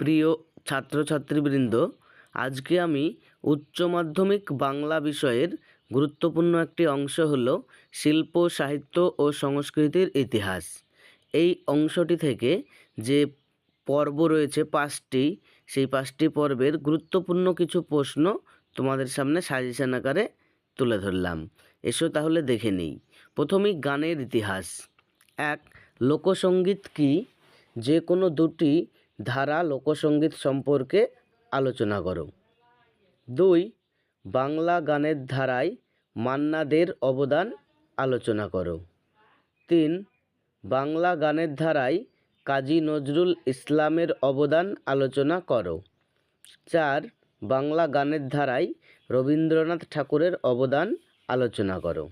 প্রিয় ছাত্রছাত্রীবৃন্দ, আজকে আমি উচ্চ মাধ্যমিক বাংলা বিষয়ের গুরুত্বপূর্ণ একটি অংশ হল শিল্প, সাহিত্য ও সংস্কৃতির ইতিহাস। এই অংশটি থেকে যে পর্ব রয়েছে পাঁচটি, সেই পাঁচটি পর্বের গুরুত্বপূর্ণ কিছু প্রশ্ন তোমাদের সামনে সাজেশন আকারে তুলে ধরলাম। এসো তাহলে দেখে নিই। প্রথমেই গানের ইতিহাস। এক লোকসঙ্গীত কি? যে কোনো দুটি ধারা লোকসঙ্গীত সম্পর্কে আলোচনা করো। দুই, বাংলা গানের ধারায় মান্নাদের অবদান আলোচনা করো। তিন, বাংলা গানের ধারায় কাজী নজরুল ইসলামের অবদান আলোচনা করো। চার, বাংলা গানের ধারায় রবীন্দ্রনাথ ঠাকুরের অবদান আলোচনা করো।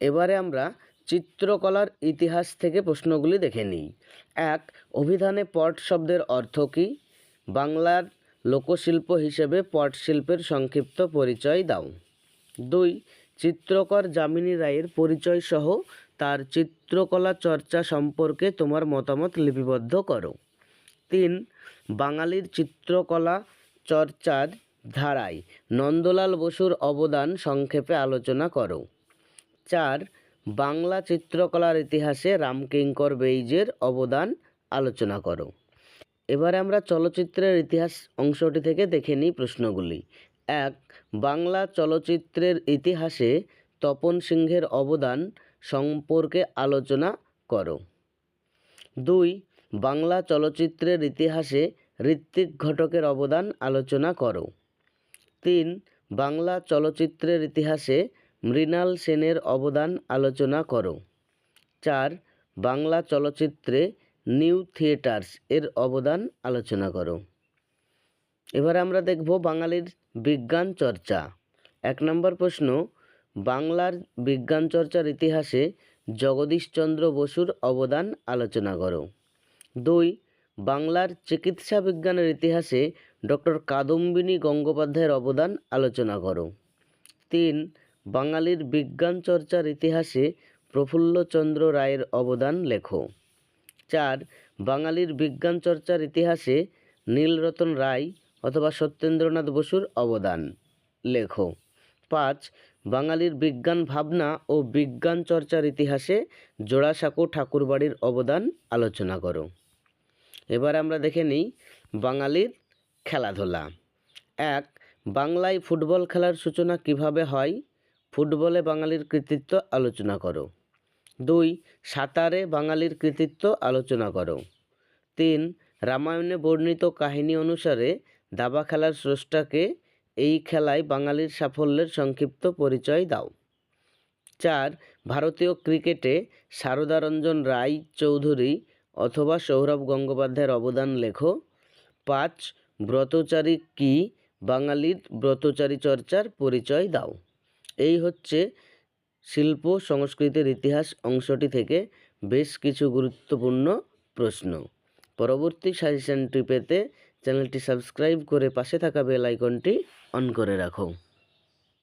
এবারে আমরা চিত্রকলার ইতিহাস থেকে প্রশ্নগুলি দেখে নিই। এক, অভিধানে পট শব্দের অর্থ কী? বাংলার লোকশিল্প হিসেবে পট শিল্পের সংক্ষিপ্ত পরিচয় দাও। দুই, চিত্রকর যামিনী রায়ের পরিচয় সহ তার চিত্রকলা চর্চা সম্পর্কে তোমার মতামত লিপিবদ্ধ করো। তিন, বাঙালির চিত্রকলা চর্চার ধারায় নন্দলাল বসুর অবদান সংক্ষেপে আলোচনা করো। চার বাংলা চিত্রকলার ইতিহাসে রামকিঙ্কর বেইজের অবদান আলোচনা করো। এবারে আমরা চলচ্চিত্রের ইতিহাস অংশটি থেকে দেখে নিই প্রশ্নগুলি। এক, বাংলা চলচ্চিত্রের ইতিহাসে তপন সিংহের অবদান সম্পর্কে আলোচনা করো। দুই, বাংলা চলচ্চিত্রের ইতিহাসে ঋত্বিক ঘটকের অবদান আলোচনা করো। তিন, বাংলা চলচ্চিত্রের ইতিহাসে মৃণাল সেনের অবদান আলোচনা করো। চার, বাংলা চলচ্চিত্রে নিউ থিয়েটার্স এর অবদান আলোচনা করো। এবার আমরা দেখব বাঙালির বিজ্ঞান চর্চা। এক নম্বর প্রশ্ন, বাংলার বিজ্ঞান চর্চার ইতিহাসে জগদীশচন্দ্র বসুর অবদান আলোচনা করো। দুই, বাংলার চিকিৎসা বিজ্ঞানের ইতিহাসে ডক্টর কাদম্বিনী গঙ্গোপাধ্যায়ের অবদান আলোচনা করো। তিন বাঙালির বিজ্ঞান চর্চার ইতিহাসে প্রফুল্লচন্দ্র রায়ের অবদান লেখো। চার, বাঙালির বিজ্ঞান চর্চার ইতিহাসে নীলরতন রায় অথবা সত্যেন্দ্রনাথ বসুর অবদান লেখো। পাঁচ, বাঙালির বিজ্ঞান ভাবনা ও বিজ্ঞান চর্চার ইতিহাসে জোড়াসাঁকো ঠাকুরবাড়ির অবদান আলোচনা করো। এবার আমরা দেখে নিই বাঙালির খেলাধুলা। এক, বাংলায় ফুটবল খেলার সূচনা কীভাবে হয়? ফুটবলে বাঙালির কৃতিত্ব আলোচনা করো। দুই, সাঁতারে বাঙালির কৃতিত্ব আলোচনা করো। তিন, রামায়ণে বর্ণিত কাহিনী অনুসারে দাবা খেলার স্রষ্টাকে এই খেলায় বাঙালির সাফল্যের সংক্ষিপ্ত পরিচয় দাও। চার, ভারতীয় ক্রিকেটে সারদারঞ্জন রায় চৌধুরী অথবা সৌরভ গঙ্গোপাধ্যায়ের অবদান লেখো। পাঁচ, ব্রতচারী কি বাঙালির ব্রতচারী চর্চার পরিচয় দাও। এই হচ্ছে শিল্প সংস্কৃতির ইতিহাস অংশটি থেকে বেশ কিছু গুরুত্বপূর্ণ প্রশ্ন। পরবর্তী সাজেশনটি পেতে চ্যানেলটি সাবস্ক্রাইব করে পাশে থাকা বেল আইকনটি অন করে রাখো।